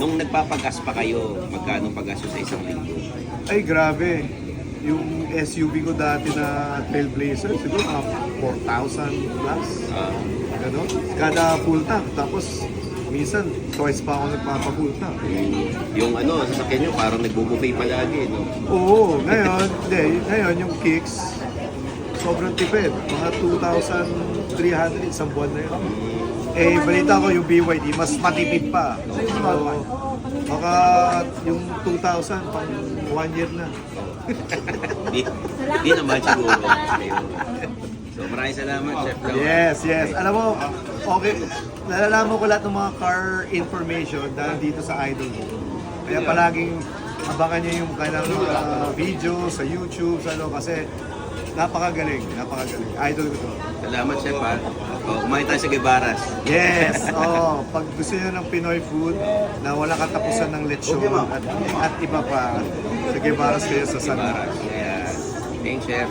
Nung nagpapagas pa kayo, magkano pagas sa isang linggo? Ay, grabe. Yung SUV ko dati na Trailblazer, siguro mga 4,000 plus. Ah, Ganon. Kada full tank. Tapos, minsan, twice pa ako nagpapa-full tank. yung ano, sasakyan nyo parang nagbo-buffet palagi, no? Oo, ngayon, hindi, ngayon yung kicks, sobrang tipid. Mga 2,300 isang buwan na yun. Eh, balita ko yung BYD, mas matipid pa. So, baka yung 2,000 pang one year na. Di, di naman siguro. So maraming salamat, Chef Lau. Yes, yes. Alam mo, okay, nalalaman ko lahat ng mga car information dahil dito sa Idol mo. Kaya palaging abangan niyo yung kanilang mga video sa YouTube, sa ano, kasi napakagaling, napakagaling. Idol ko to. Salamat, Chef, ha? Kumain tayo sa Guevaras. Yes! Oh, pag gusto niyo ng Pinoy food na wala katapusan ng lechon at, at iba pa, sige, baras kayo sa San Guevaras. Ayan. Thanks, Chef.